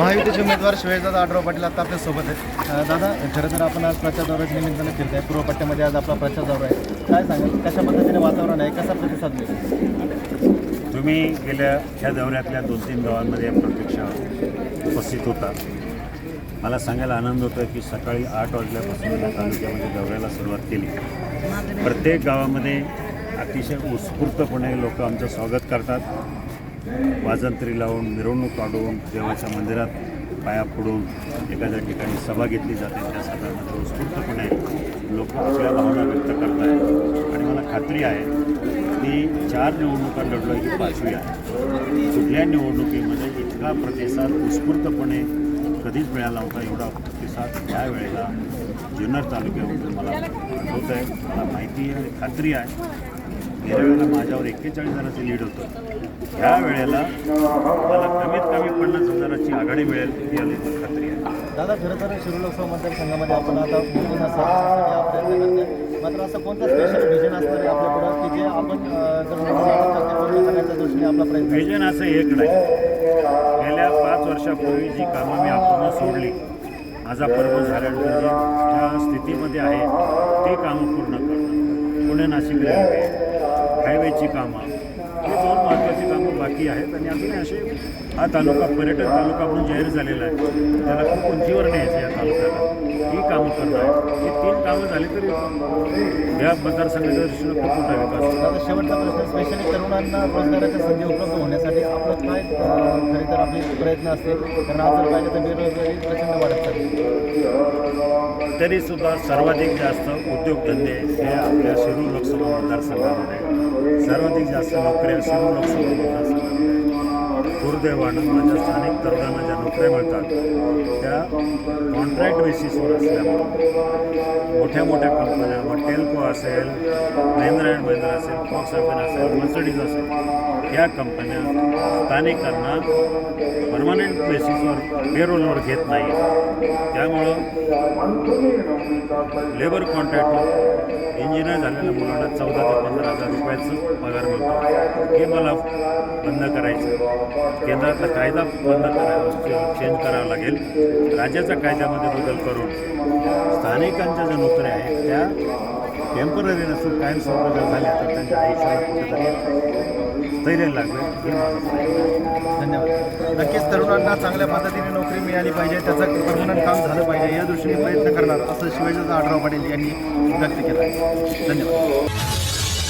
महायुतीचे उमेदवार शिवाजीदादा आढराव पाटील आता आपल्यासोबत आहेत. दादा खरं तर आपण आज प्रचार दौऱ्याच्या निमित्तानं फिरताय पूर्व पट्ट्यामध्ये आज आपला प्रचार दौरा आहे. काय सांगाल? कशा पद्धतीने वातावरण आहे? कसा प्रतिसाद मिळेल? तुम्ही गेल्या ह्या दौऱ्यातल्या दोन तीन गावांमध्ये प्रत्यक्ष उपस्थित होता. मला सांगायला आनंद होतो की सकाळी आठ वाजल्यापासून या तालुक्यामध्ये दौऱ्याला सुरुवात केली. प्रत्येक गावामध्ये अतिशय उत्स्फूर्तपणे लोक आमचं स्वागत करतात. वाजंत्री लावून मिरवणूक काढून देवाच्या मंदिरात पाया फोडून एखाद्या ठिकाणी सभा घेतली जाते त्या सभामध्ये उत्स्फूर्तपणे लोक आपल्या भावना व्यक्त करत आहेत आणि मला खात्री आहे की चार निवडणुका लढलो ही पाचवी आहे. कुठल्या निवडणुकीमध्ये इतका प्रतिसाद उत्स्फूर्तपणे कधीच मिळाला होता एवढा प्रतिसाद त्यावेळेला वेळेला जुन्नर तालुक्यामध्ये मला आठवत आहे मला माहिती आहे आणि खात्री आहे गेल्या वेळेला माझ्यावर एक्केचाळीस हजाराचं लीड होतं. ह्या वेळेला मला कमीत कमी पन्नास हजाराची आघाडी मिळेल मला खात्री आहे. दादा खरं तर शिरूर लोकसभा मतदारसंघामध्ये आपण आता प्रयत्न मात्र असं कोणतं स्पेशल व्हिजन असणार आहे आपल्याकडं की जे आपण आलो करण्याच्या दृष्टीने आपला प्रयत्न. विजन असं एक नाही. गेल्या पाच वर्षापूर्वी जी कामं मी आपण सोडली माझा पर्व झाल्यानंतर ज्या स्थितीमध्ये आहे ती कामं पूर्ण करणं. पुणे नाशिक रेल्वे. हायवेची कामं. हे दोन महत्त्वाची कामं बाकी आहेत आणि अजूनही असे हा तालुका पर्यटन तालुका म्हणून जाहीर झालेला आहे. त्याला खूप उंचीवर न्यायचं या तालुक्याला. ही कामं करणं आहे. ही तीन कामं झाली तरी या मतदारसंघाच्या दृष्टीनं खूप मोठा विकास शेवटचा प्रश्न स्पेशली तरुणांना रोजगाराच्या संधी उपलब्ध होण्यासाठी आपलं काय खरे तर आपले प्रयत्न असते कारण आज जर पाहिलं तर बेरोजगारी प्रचंड वाढत चालली. तरी सुद्धा सर्वाधिक जास्त उद्योगधंदे हे आपल्या शिरूर लोकसभा मतदारसंघामध्ये सर्वाधिक जास्त नोकऱ्या शिरूर लोकसभा मतदारसंघामध्ये दुर्दैवानं माझ्या स्थानिक तरुणांना ज्या नोकऱ्या मिळतात त्या कॉन्ट्रॅक्ट बेसिसवर असल्यामुळे मोठ्या मोठ्या कंपन्या मग टेल्को असेल महिंद्रा अँड महिंद्रा असेल फॉक्स असेल मर्सडीज असेल या कंपन्या स्थानिकांना परमनंट बेसिसवर पेरोलवर घेत नाही त्यामुळं लेबर कॉन्ट्रॅक्ट इंजिनियर झालेल्या मुलांना चौदा ते पंधरा हजार रुपयाचं पगार मिळतो. हे मला बंद करायचं. केंद्रातला कायदा बंद करायला चेंज करावा लागेल. राज्याच्या कायद्यामध्ये बदल करून स्थानिकांच्या ज्या नोकऱ्या आहेत त्या टेंपररी नसून कायमस्वरूपाच्या झाल्या तर त्यांच्या आयुष्याला कुठेतरी स्थैर्य लागलं हे माझं नक्कीच तरुणांना चांगल्या पद्धतीने नोकरी मिळाली पाहिजे त्याचं परमनंट काम झालं पाहिजे या दृष्टीने प्रयत्न करणार असं शिवाजीदादा आढराव पाटील यांनी व्यक्त केलं धन्यवाद.